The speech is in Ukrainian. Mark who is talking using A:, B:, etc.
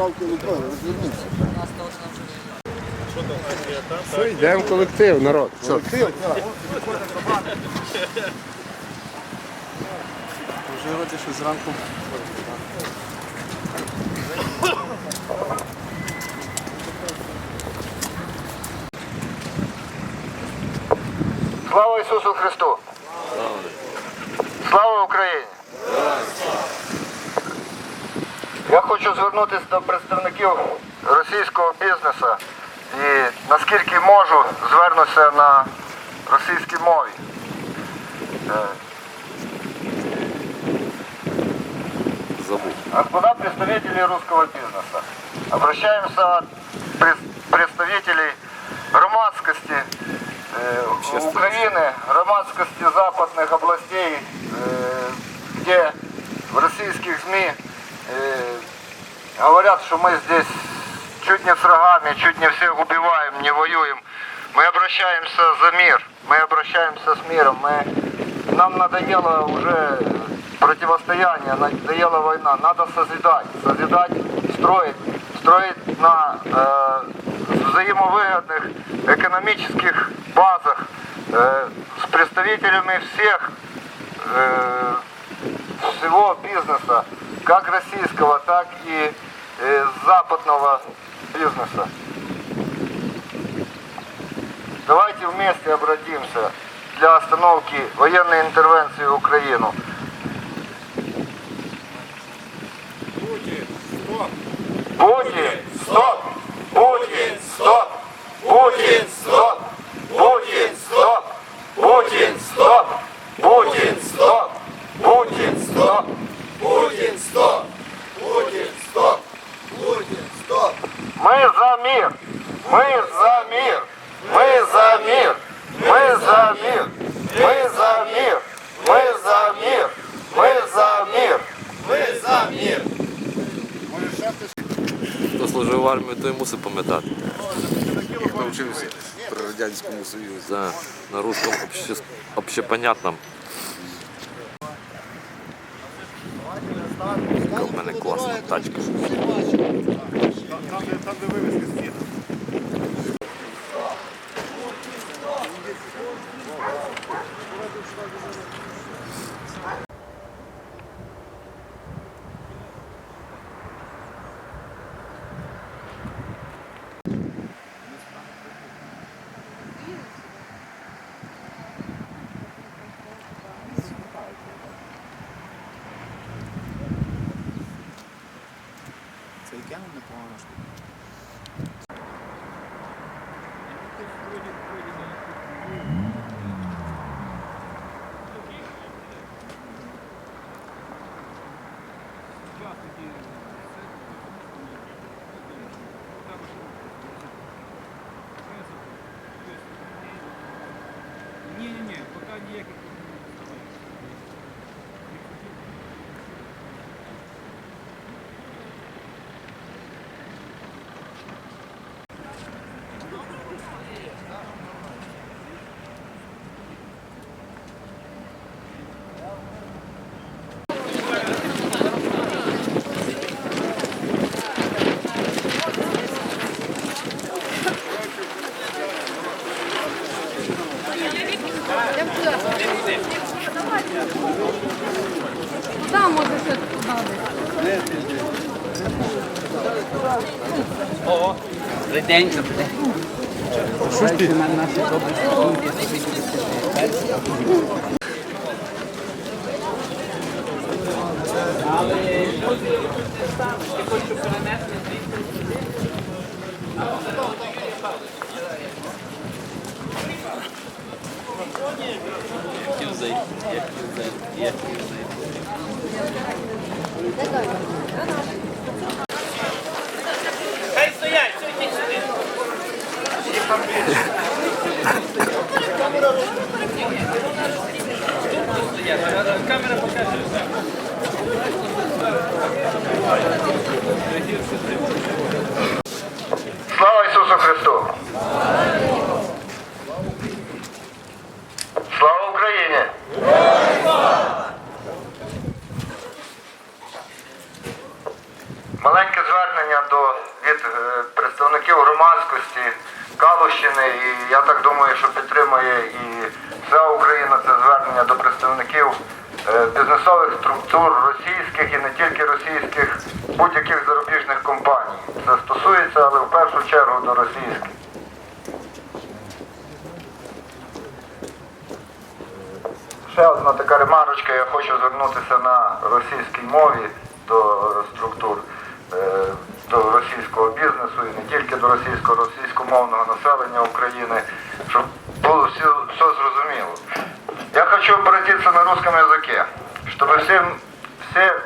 A: Зранку Лукою, розвернувся.
B: Все, йдемо в колектив, народ. Що? Колектив, так. Вже вроді, що зранку.
C: Слава Ісусу Христу! Слава Україні! Я хочу звернутися до представників російського бізнесу і наскільки можу звернуся на російській мові. Е, Господа представители русского бизнеса, обращаемся от прес- представителей громадскости э, Украины, громадскости западных областей, э, где в российских СМИ э, говорят, что мы здесь чуть не с рогами, чуть не всех убиваем, не воюем. Мы обращаемся за мир, мы обращаемся с миром, мы, нам надоело уже противостояние, надоела война, надо созидать, созидать, строить, строить на э, взаимовыгодных экономических базах э, с представителями всех э, всего бизнеса, как российского, так и западного бизнеса. Давайте вместе обратимся для остановки военной интервенции в Украину. Путин, за мир! Мы за мир! Мы за мир! Мы за мир! Мы за мир! Мы за мир! Мы за мир!
D: Хто служив в армії, той мусить пам'ятати.
B: Навчився при Радянському Союзі.
D: За, на русском обще, общепонятном. Яка в мене класна тачка.
A: Це яке непогано штука. Ні-ні-ні, поки ніяких. О, добрий день, добрий день.
B: Що ж ти? На
A: наші добрі стосунки Але люди ставки хочу перенести Я хотів
D: зайти, я хотів зайти, я хотів зайти.
C: До представників громадськості Калущини, і я так думаю, що підтримує і вся Україна це звернення до представників е, бізнесових структур російських і не тільки російських, будь-яких зарубіжних компаній. Це стосується, але в першу чергу до російських. Ще одна така ремарочка, я хочу звернутися на російській мові до структур, е, до російського бізнесу і не тільки до російського, російськомовного населення України, щоб було все, все зрозуміло. Я хочу обратитися на русском языке, чтобы всем, все